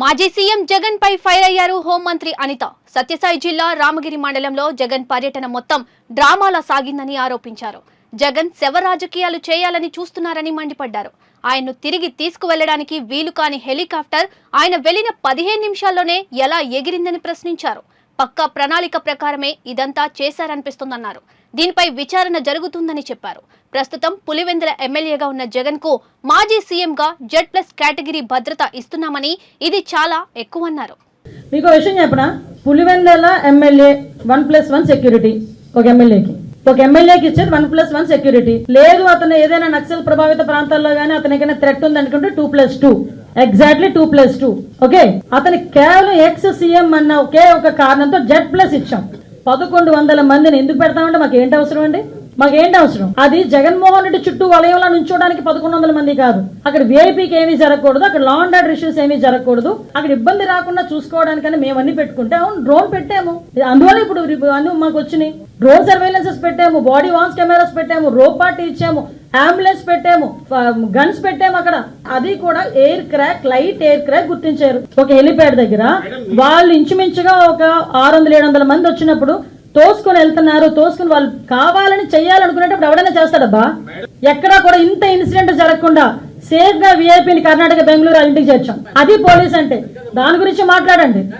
మాజీ సీఎం జగన్ పై ఫైర్ అయ్యారు హోంమంత్రి అనిత. సత్యసాయి జిల్లా రామగిరి మండలంలో జగన్ పర్యటన మొత్తం డ్రామాలా సాగిందని ఆరోపించారు. జగన్ శవ రాజకీయాలు చేయాలని చూస్తున్నారని మండిపడ్డారు. ఆయన్ను తిరిగి తీసుకువెళ్ళడానికి వీలు కాని హెలికాప్టర్ ఆయన వెళ్ళిన పదిహేను నిమిషాల్లోనే ఎలా ఎగిరిందని ప్రశ్నించారు. పక్కా ప్రణాళిక ప్రకారమే ఇదంతా చేశారనిపిస్తోందన్నారు. దీనిపై విచారణ జరుగుతుందని చెప్పారు. ప్రస్తుతం పులివెందుల ఎమ్మెల్యేగా ఉన్న జగన్కు మాజీ సీఎంగా జెడ్ ప్లస్ కేటగిరీ భద్రత ఇస్తున్నామని ఇది చాలా ఎక్కువన్నారు. మీకు విషయం చెప్పనా? Pulivendula MLA one plus one security ఒక ఎమ్మెల్యేకి. ఒక ఎమ్మెల్యేకి ఇచ్చేది వన్ ప్లస్ వన్ సెక్యూరిటీ. లేదు అతను ఏదైనా నక్సల్ ప్రభావిత ప్రాంతాల్లో కానీ అతనికైనా థ్రెట్ ఉంది అనుకుంటే two plus two exactly two plus two okay అతని కేవలం ఎక్స్ సీఎం అన్న ఒకే ఒక కారణంతో జెడ్ ప్లస్ ఇచ్చాం. పదకొండు వందల మందిని ఎందుకు పెడతామంటే మాకు ఏంటి అవసరం అండి? మాకు ఏంటి అవసరం? అది జగన్మోహన్ రెడ్డి చుట్టూ వలయంలో నుంచోడానికి పదకొండు వందల మంది కాదు. అక్కడ వీఐపీకి ఏమీ జరగకూడదు అక్కడ లా అండ్ ఆర్డర్ ఇష్యూస్ ఏమీ జరగకూడదు. అక్కడ ఇబ్బంది రాకుండా చూసుకోవడానికని మేము అన్ని పెట్టుకుంటే అవును డ్రోన్ పెట్టాము. అందువల్ల ఇప్పుడు రి- అన్ని మాకు వచ్చినాయి. డ్రోన్ సర్వేలెన్సెస్ పెట్టాము బాడీ వాన్స్ కెమెరాస్ పెట్టాము రోప్ పార్టీ ఇచ్చాము అంబులెన్స్ పెట్టాము గన్స్ పెట్టాము అక్కడ. అది కూడా air crack light air crack గుర్తించారు. ఒక హెలిప్యాడ్ దగ్గర. వాళ్ళు ఇంచుమించుగా ఒక ఆరు వందల ఏడు వందల మంది వచ్చినప్పుడు తోసుకొని వెళ్తున్నారు. తోసుకొని వాళ్ళు కావాలని చెయ్యాలనుకునేటప్పుడు ఎవడైనా చేస్తాడబ్బా ఎక్కడా కూడా ఇంత ఇన్సిడెంట్ జరగకుండా సేఫ్గా విఐపిని కర్ణాటక బెంగళూరు ఇంటికి చేర్చాం. అది పోలీస్ అంటే. దాని గురించి మాట్లాడండి.